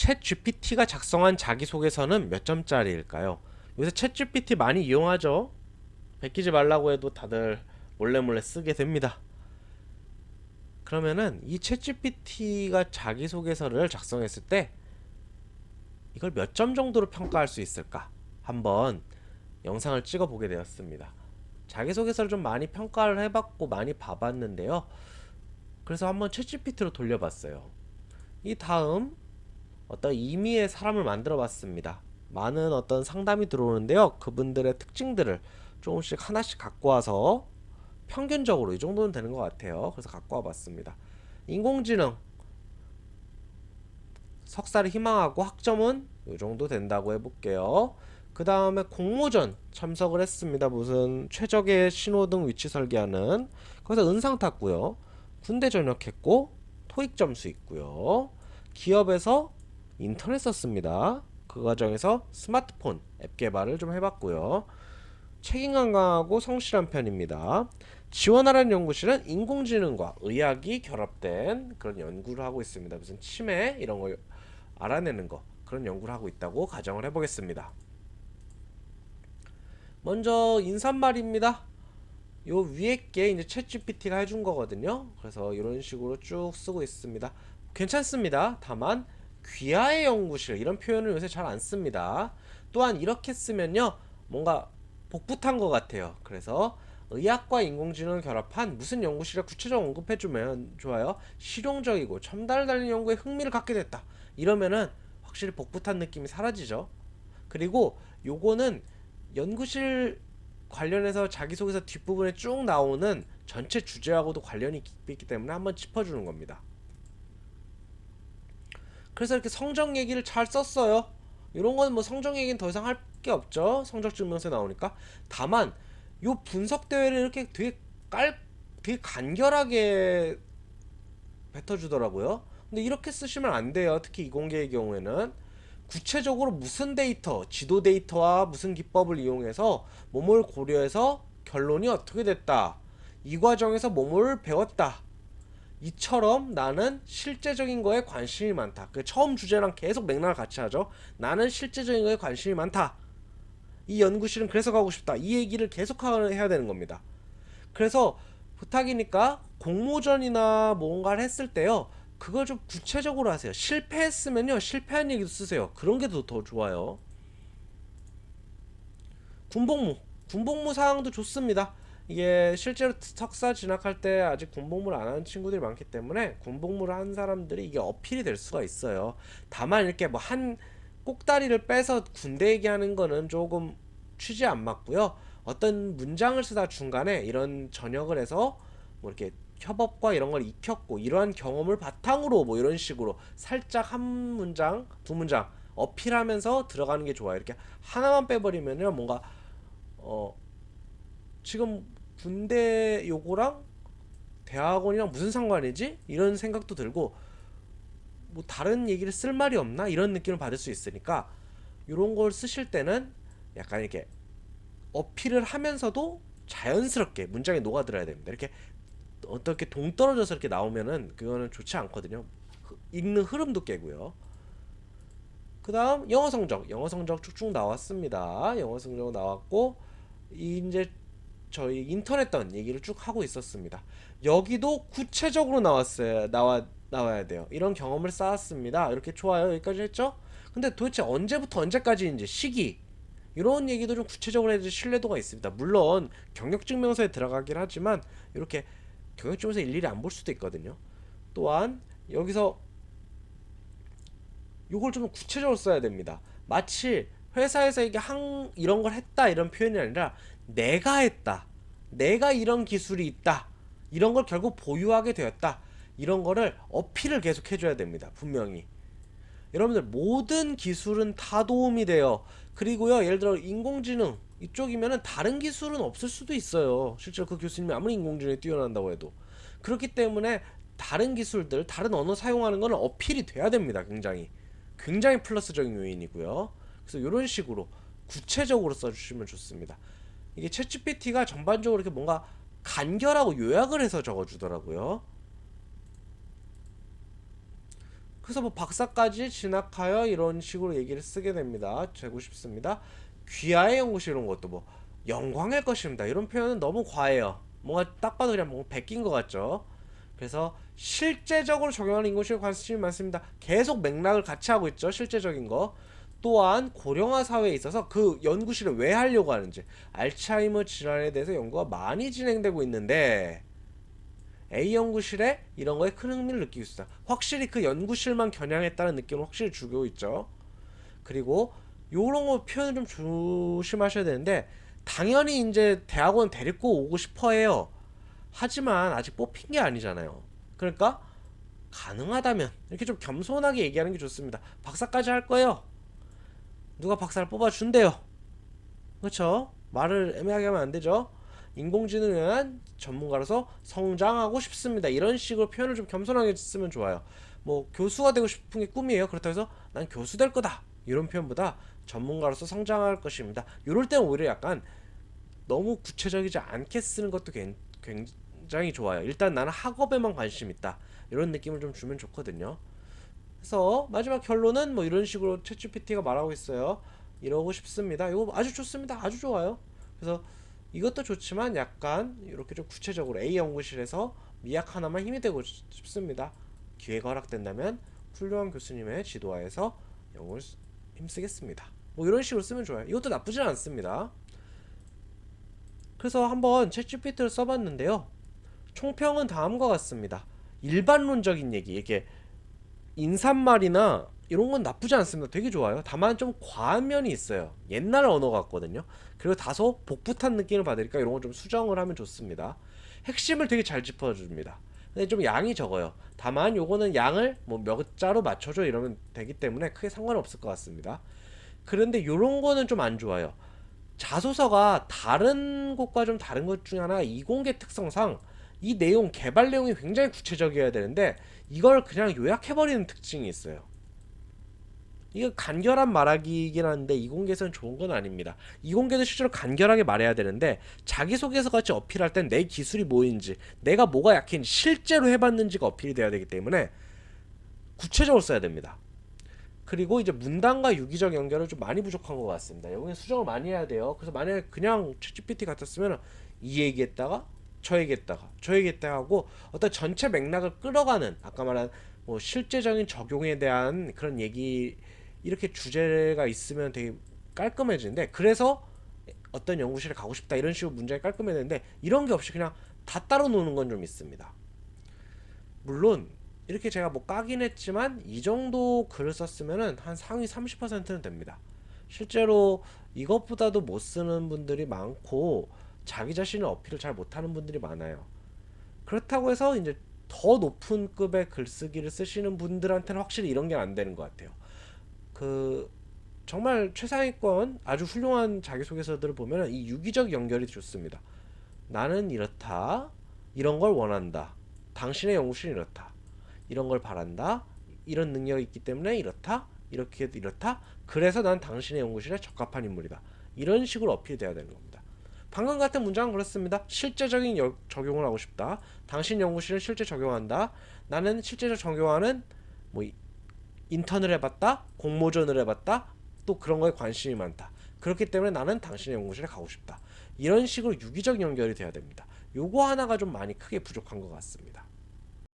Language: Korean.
챗 GPT가 작성한 자기소개서는 몇 점짜리일까요? 요새 챗 GPT 많이 이용하죠. 베끼지 말라고 해도 다들 몰래 몰래 쓰게 됩니다. 그러면은 이 챗 GPT가 자기소개서를 작성했을 때 이걸 몇 점 정도로 평가할 수 있을까? 한번 영상을 찍어 보게 되었습니다. 자기소개서를 좀 많이 평가를 해봤고 많이 봐봤는데요. 그래서 한번 챗 GPT로 돌려봤어요. 이 다음 어떤 임의의 사람을 만들어 봤습니다. 많은 어떤 상담이 들어오는데요. 그분들의 특징들을 조금씩 하나씩 갖고 와서 평균적으로 이 정도는 되는 것 같아요. 그래서 갖고 와봤습니다. 인공지능 석사를 희망하고 학점은 이 정도 된다고 해볼게요. 그 다음에 공모전 참석을 했습니다. 무슨 최적의 신호등 위치 설계하는 거기서 은상 탔고요. 군대 전역했고 토익 점수 있고요. 기업에서 인터넷 썼습니다. 그 과정에서 스마트폰 앱 개발을 좀 해봤고요. 책임감 강하고 성실한 편입니다. 지원하라는 연구실은 인공지능과 의학이 결합된 그런 연구를 하고 있습니다. 무슨 치매 이런 거 알아내는 거 그런 연구를 하고 있다고 가정을 해보겠습니다. 먼저 인사말입니다. 요 위에 게 이제 챗GPT가 해준 거거든요. 그래서 이런 식으로 쭉 쓰고 있습니다. 괜찮습니다. 다만 귀하의 연구실 이런 표현을 요새 잘 안 씁니다. 또한 이렇게 쓰면요 뭔가 복붙한 것 같아요. 그래서 의학과 인공지능을 결합한 무슨 연구실에 구체적으로 언급해주면 좋아요. 실용적이고 첨단을 달린 연구에 흥미를 갖게 됐다. 이러면은 확실히 복붙한 느낌이 사라지죠. 그리고 요거는 연구실 관련해서 자기소개서 뒷부분에 쭉 나오는 전체 주제하고도 관련이 깊이 있기 때문에 한번 짚어주는 겁니다. 그래서 이렇게 성적 얘기를 잘 썼어요. 이런 건 뭐 성적 얘기는 더 이상 할 게 없죠. 성적 증명서에 나오니까. 다만 요 분석 대회를 이렇게 되게 깔 되게 간결하게 뱉어 주더라고요. 근데 이렇게 쓰시면 안 돼요. 특히 이공계의 경우에는 구체적으로 무슨 데이터, 지도 데이터와 무슨 기법을 이용해서 뭐뭘 고려해서 결론이 어떻게 됐다. 이 과정에서 뭐뭘 배웠다. 이처럼 나는 실제적인 거에 관심이 많다. 그 처음 주제랑 계속 맥락을 같이 하죠. 나는 실제적인 거에 관심이 많다. 이 연구실은 그래서 가고 싶다. 이 얘기를 계속 해야 되는 겁니다. 그래서 부탁이니까 공모전이나 뭔가를 했을 때요. 그걸 좀 구체적으로 하세요. 실패했으면요. 실패한 얘기도 쓰세요. 그런 게더 좋아요. 군복무. 군복무 사항도 좋습니다. 이게 실제로 석사 진학할 때 아직 군복무를 안 하는 친구들이 많기 때문에 군복무를 한 사람들이 이게 어필이 될 수가 있어요. 다만 이렇게 뭐 한 꼭다리를 빼서 군대 얘기하는 거는 조금 취지에 안 맞고요. 어떤 문장을 쓰다 중간에 이런 전역을 해서 뭐 이렇게 협업과 이런 걸 익혔고 이러한 경험을 바탕으로 뭐 이런 식으로 살짝 한 문장, 두 문장 어필하면서 들어가는 게 좋아요. 이렇게 하나만 빼버리면요 뭔가 어 지금 군대 요거랑 대학원이랑 무슨 상관이지? 이런 생각도 들고 뭐 다른 얘기를 쓸 말이 없나? 이런 느낌을 받을 수 있으니까 이런 걸 쓰실 때는 약간 이렇게 어필을 하면서도 자연스럽게 문장에 녹아들어야 됩니다. 이렇게 어떻게 동떨어져서 이렇게 나오면은 그거는 좋지 않거든요. 읽는 흐름도 깨고요. 그 다음 영어 성적 영어 성적 쭉쭉 나왔습니다 영어 성적 나왔고 이제 저희 인터넷던 얘기를 쭉 하고 있었습니다. 여기도 구체적으로 나왔어요. 나와 나와야 돼요. 이런 경험을 쌓았습니다. 이렇게 좋아요. 여기까지 했죠? 근데 도대체 언제부터 언제까지인지 시기. 이런 얘기도 좀 구체적으로 해야 신뢰도가 있습니다. 물론 경력증명서에 들어가긴 하지만 이렇게 경력증명서 일일이 안 볼 수도 있거든요. 또한 여기서 요걸 좀 구체적으로 써야 됩니다. 마치 회사에서 이게 한 이런 걸 했다 이런 표현이 아니라 내가 했다. 내가 이런 기술이 있다. 이런 걸 결국 보유하게 되었다. 이런 거를 어필을 계속 해줘야 됩니다. 분명히. 여러분들 모든 기술은 다 도움이 돼요. 그리고요 예를 들어 인공지능 이쪽이면은 다른 기술은 없을 수도 있어요. 실제로 그 교수님이 아무리 인공지능에 뛰어난다고 해도 그렇기 때문에 다른 기술들, 다른 언어 사용하는 거는 어필이 돼야 됩니다. 굉장히. 굉장히 플러스적인 요인이고요. 그래서 이런 식으로 구체적으로 써주시면 좋습니다. 이게 챗GPT가 전반적으로 이렇게 뭔가 간결하고 요약을 해서 적어주더라고요. 그래서 뭐 박사까지 진학하여 이런 식으로 얘기를 쓰게 됩니다. 되고 싶습니다. 귀하의 연구실 이런 것도 뭐 영광의 것입니다. 이런 표현은 너무 과해요. 뭔가 딱 봐도 그냥 뭔가 베낀 것 같죠. 그래서 실제적으로 적용하는 인공시에 관심이 많습니다. 계속 맥락을 같이 하고 있죠. 실제적인 거. 또한 고령화 사회에 있어서 그 연구실을 왜 하려고 하는지 알츠하이머 질환에 대해서 연구가 많이 진행되고 있는데 A 연구실에 이런 거에 큰 흥미를 느끼고 있어요. 확실히 그 연구실만 겨냥했다는 느낌을 확실히 주고 있죠. 그리고 요런 거 표현을 좀 조심하셔야 되는데 당연히 이제 대학원 데리고 오고 싶어 해요. 하지만 아직 뽑힌 게 아니잖아요. 그러니까 가능하다면 이렇게 좀 겸손하게 얘기하는 게 좋습니다. 박사까지 할 거예요. 누가 박사를 뽑아준대요. 그렇죠? 말을 애매하게 하면 안 되죠. 인공지능에 대한 전문가로서 성장하고 싶습니다. 이런 식으로 표현을 좀 겸손하게 쓰면 좋아요. 뭐 교수가 되고 싶은 게 꿈이에요. 그렇다고 해서 난 교수 될 거다. 이런 표현보다 전문가로서 성장할 것입니다. 이럴 때는 오히려 약간 너무 구체적이지 않게 쓰는 것도 괜- 굉장히 좋아요. 일단 나는 학업에만 관심 있다. 이런 느낌을 좀 주면 좋거든요. 그래서 마지막 결론은 뭐 이런 식으로 챗GPT가 말하고 있어요. 이러고 싶습니다. 이거 아주 좋습니다. 아주 좋아요. 그래서 이것도 좋지만 약간 이렇게 좀 구체적으로 A 연구실에서 미약 하나만 힘이 되고 싶습니다. 기회가 허락된다면 훌륭한 교수님의 지도하에서 쓰- 힘쓰겠습니다. 뭐 이런 식으로 쓰면 좋아요. 이것도 나쁘진 않습니다. 그래서 한번 챗GPT를 써봤는데요. 총평은 다음과 같습니다. 일반론적인 얘기, 이게 인사말이나 이런 건 나쁘지 않습니다. 되게 좋아요. 다만 좀 과한 면이 있어요. 옛날 언어 같거든요. 그리고 다소 복붙한 느낌을 받으니까 이런 거좀 수정을 하면 좋습니다. 핵심을 되게 잘 짚어줍니다. 근데 좀 양이 적어요. 다만 요거는 양을 뭐 몇 자로 맞춰줘 이러면 되기 때문에 크게 상관없을 것 같습니다. 그런데 요런 거는 좀 안 좋아요. 자소서가 다른 곳과 좀 다른 것 중에 하나 이공계 특성상 이 내용 개발 내용이 굉장히 구체적이어야 되는데 이걸 그냥 요약해버리는 특징이 있어요. 이거 간결한 말하기이긴 한데 이공계에서는 좋은 건 아닙니다. 이공계도 실제로 간결하게 말해야 되는데 자기소개서 같이 어필할 땐 내 기술이 뭐인지 내가 뭐가 약한지 실제로 해봤는지가 어필이 돼야 되기 때문에 구체적으로 써야 됩니다. 그리고 이제 문단과 유기적 연결은 좀 많이 부족한 것 같습니다. 여기는 수정을 많이 해야 돼요. 그래서 만약에 그냥 챗GPT 같았으면 이 얘기했다가 저 얘기했다가 저 얘기했다가 하고 어떤 전체 맥락을 끌어가는 아까 말한 뭐 실제적인 적용에 대한 그런 얘기 이렇게 주제가 있으면 되게 깔끔해지는데 그래서 어떤 연구실에 가고 싶다 이런 식으로 문장이 깔끔해지는데 이런 게 없이 그냥 다 따로 노는 건 좀 있습니다. 물론 이렇게 제가 뭐 까긴 했지만 이 정도 글을 썼으면은 한 상위 30%는 됩니다. 실제로 이것보다도 못 쓰는 분들이 많고 자기 자신의 어필을 잘 못하는 분들이 많아요. 그렇다고 해서 이제 더 높은 급의 글쓰기를 쓰시는 분들한테는 확실히 이런 게 안 되는 것 같아요. 그 정말 최상위권 아주 훌륭한 자기소개서들을 보면 이 유기적 연결이 좋습니다. 나는 이렇다. 이런 걸 원한다. 당신의 연구실은 이렇다. 이런 걸 바란다. 이런 능력이 있기 때문에 이렇다. 이렇게 이렇다. 그래서 난 당신의 연구실에 적합한 인물이다. 이런 식으로 어필이 돼야 되는 겁니다. 방금 같은 문장은 그렇습니다. 실제적인 여- 적용을 하고 싶다. 당신 연구실은 실제 적용한다. 나는 실제적 적용하는 뭐 이- 인턴을 해봤다. 공모전을 해봤다. 또 그런 거에 관심이 많다. 그렇기 때문에 나는 당신의 연구실에 가고 싶다. 이런 식으로 유기적 연결이 돼야 됩니다. 요거 하나가 좀 많이 크게 부족한 것 같습니다.